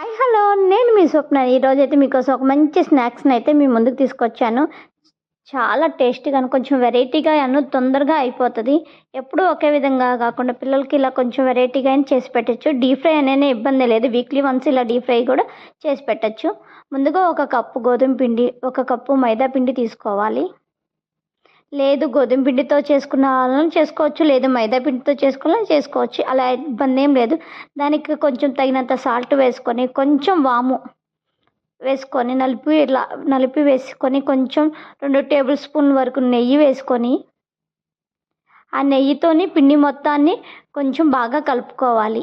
Hi hello. నేను మీ స్వప్న. ఈరోజు అయితే మీకోసం ఒక మంచి స్నాక్స్ని అయితే మీ ముందుకు తీసుకొచ్చాను. చాలా టేస్టీగా కొంచెం వెరైటీగా అను తొందరగా అయిపోతుంది. ఎప్పుడూ ఒకే విధంగా కాకుండా పిల్లలకి ఇలా కొంచెం వెరైటీగా అయినా చేసి పెట్టచ్చు. డీప్ ఫ్రై అనేది ఇబ్బంది లేదు. వీక్లీ వన్స్ ఇలా డీప్ ఫ్రై కూడా చేసి పెట్టచ్చు. ముందుగా ఒక కప్పు గోధుమ పిండి ఒక కప్పు మైదా పిండి తీసుకోవాలి. లేదు గోధుమ పిండితో చేసుకున్న వాళ్ళని చేసుకోవచ్చు లేదు మైదా పిండితో చేసుకున్న చేసుకోవచ్చు. అలా ఇబ్బంది ఏం లేదు. దానికి కొంచెం తగినంత సాల్ట్ వేసుకొని కొంచెం వాము వేసుకొని నలిపి ఇలా నలిపి వేసుకొని కొంచెం రెండు టేబుల్ స్పూన్ వరకు నెయ్యి వేసుకొని ఆ నెయ్యితోని పిండి మొత్తాన్ని కొంచెం బాగా కలుపుకోవాలి.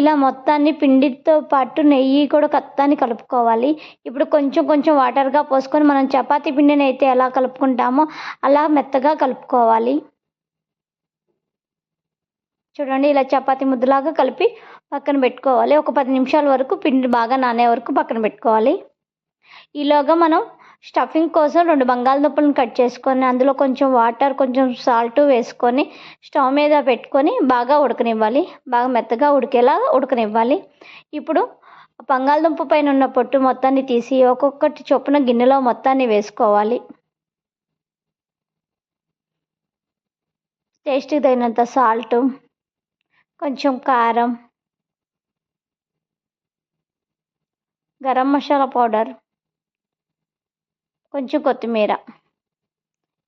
ఇలా మొత్తాన్ని పిండితో పాటు నెయ్యి కూడా కత్తాన్ని కలుపుకోవాలి. ఇప్పుడు కొంచెం కొంచెం వాటర్గా పోసుకొని మనం చపాతీ పిండిని అయితే ఎలా కలుపుకుంటామో అలా మెత్తగా కలుపుకోవాలి. చూడండి ఇలా చపాతి ముద్దలాగా కలిపి పక్కన పెట్టుకోవాలి. ఒక పది నిమిషాల వరకు పిండి బాగా నానే వరకు పక్కన పెట్టుకోవాలి. ఈలోగా మనం స్టఫింగ్ కోసం రెండు బంగాళదుంపలను కట్ చేసుకొని అందులో కొంచెం వాటర్ కొంచెం సాల్ట్ వేసుకొని స్టవ్ మీద పెట్టుకొని బాగా ఉడకనివ్వాలి. బాగా మెత్తగా ఉడికేలా ఉడకనివ్వాలి. ఇప్పుడు బంగాళదుంప పైన ఉన్న పొట్టు మొత్తాన్ని తీసి ఒక్కొక్కటి చొప్పున గిన్నెలో మొత్తాన్ని వేసుకోవాలి. టేస్ట్కి తగినంత సాల్ట్ కొంచెం కారం గరం మసాలా పౌడర్ కొంచెం కొత్తిమీర.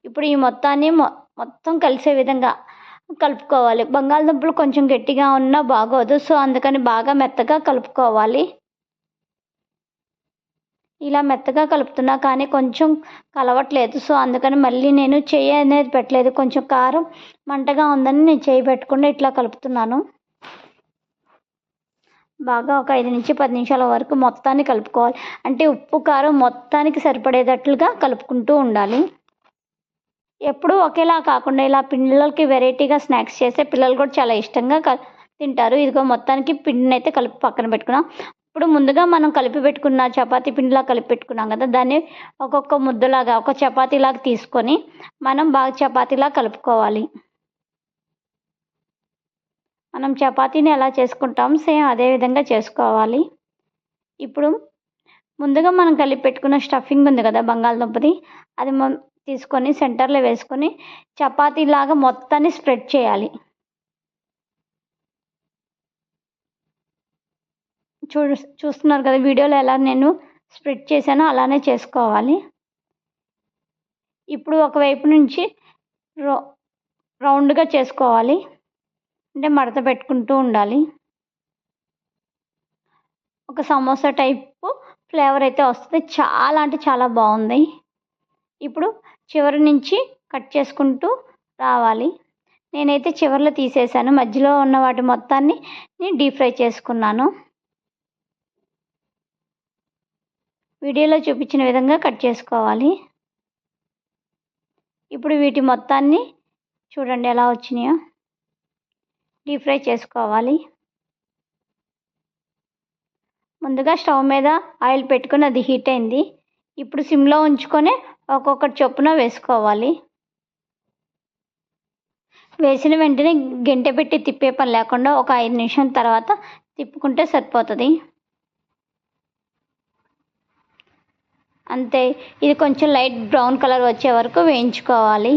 ఇప్పుడు ఈ మొత్తాన్ని మొత్తం కలిసే విధంగా కలుపుకోవాలి. బంగాళదుంపలు కొంచెం గట్టిగా ఉన్నా బాగోదు. సో అందుకని బాగా మెత్తగా కలుపుకోవాలి. ఇలా మెత్తగా కలుపుతున్నా కానీ కొంచెం కలవట్లేదు. సో అందుకని మళ్ళీ నేను చెయ్యి అనేది పెట్టలేదు. కొంచెం కారం మంటగా ఉందని నేను చేయి పెట్టకుండా ఇట్లా కలుపుతున్నాను. బాగా ఒక ఐదు నుంచి పది నిమిషాల వరకు మొత్తాన్ని కలుపుకోవాలి. అంటే ఉప్పు కారం మొత్తానికి సరిపడేటట్లుగా కలుపుకుంటూ ఉండాలి. ఎప్పుడూ ఒకేలా కాకుండా ఇలా పిల్లలకి వెరైటీగా స్నాక్స్ చేస్తే పిల్లలు కూడా చాలా ఇష్టంగా తింటారు. ఇదిగో మొత్తానికి పిండిని అయితే కలిపి పక్కన పెట్టుకున్నాం. ఇప్పుడు ముందుగా మనం కలిపి పెట్టుకున్న చపాతీ పిండిలా కలిపి పెట్టుకున్నాం కదా దాన్ని ఒక్కొక్క ముద్దలాగా ఒక చపాతీలాగా తీసుకొని మనం బాగా చపాతీలా కలుపుకోవాలి. మనం చపాతీని ఎలా చేసుకుంటాం సేమ్ అదే విధంగా చేసుకోవాలి. ఇప్పుడు ముందుగా మనం కలిపి పెట్టుకున్న స్టఫింగ్ ఉంది కదా బంగాళదుంపది అది తీసుకొని సెంటర్లో వేసుకొని చపాతీలాగా మొత్తాన్ని స్ప్రెడ్ చేయాలి. చూ చూస్తున్నారు కదా వీడియోలో ఎలా నేను స్ప్రెడ్ చేశానో అలానే చేసుకోవాలి. ఇప్పుడు ఒకవైపు నుంచి రౌండ్గా చేసుకోవాలి. అంటే మడత పెట్టుకుంటూ ఉండాలి. ఒక సమోసా టైపు ఫ్లేవర్ అయితే వస్తుంది. చాలా అంటే చాలా బాగుంది. ఇప్పుడు చివరి నుంచి కట్ చేసుకుంటూ రావాలి. నేనైతే చివరిలో తీసేసాను. మధ్యలో ఉన్న వాటి మొత్తాన్ని నేను డీప్ ఫ్రై చేసుకున్నాను. వీడియోలో చూపించిన విధంగా కట్ చేసుకోవాలి. ఇప్పుడు వీటి మొత్తాన్ని చూడండి ఎలా వచ్చినాయో. డీప్ ఫ్రై చేసుకోవాలి. ముందుగా స్టవ్ మీద ఆయిల్ పెట్టుకుని అది హీట్ అయింది. ఇప్పుడు సిమ్లో ఉంచుకొని ఒక్కొక్కటి చొప్పున వేసుకోవాలి. వేసిన వెంటనే గంటె పెట్టి తిప్పే పని లేకుండా ఒక ఐదు నిమిషం తర్వాత తిప్పుకుంటే సరిపోతుంది. అంతే. ఇది కొంచెం లైట్ బ్రౌన్ కలర్ వచ్చే వరకు వేయించుకోవాలి.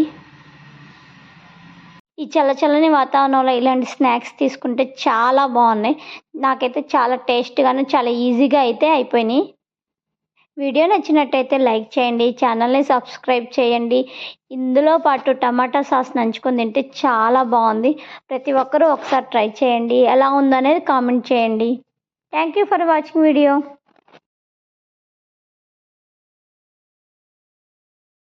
ఈ చల్ల చల్లని వాతావరణంలో ఇలాంటి స్నాక్స్ తీసుకుంటే చాలా బాగున్నాయి. నాకైతే చాలా టేస్ట్గాను చాలా ఈజీగా అయితే అయిపోయినాయి. వీడియో నచ్చినట్టయితే లైక్ చేయండి ఛానల్ని సబ్స్క్రైబ్ చేయండి. ఇందులో పాటు టమాటా సాస్ నంచుకొని తింటే చాలా బాగుంది. ప్రతి ఒక్కరూ ఒకసారి ట్రై చేయండి. ఎలా ఉందనేది కామెంట్ చేయండి. Thank you for watching video.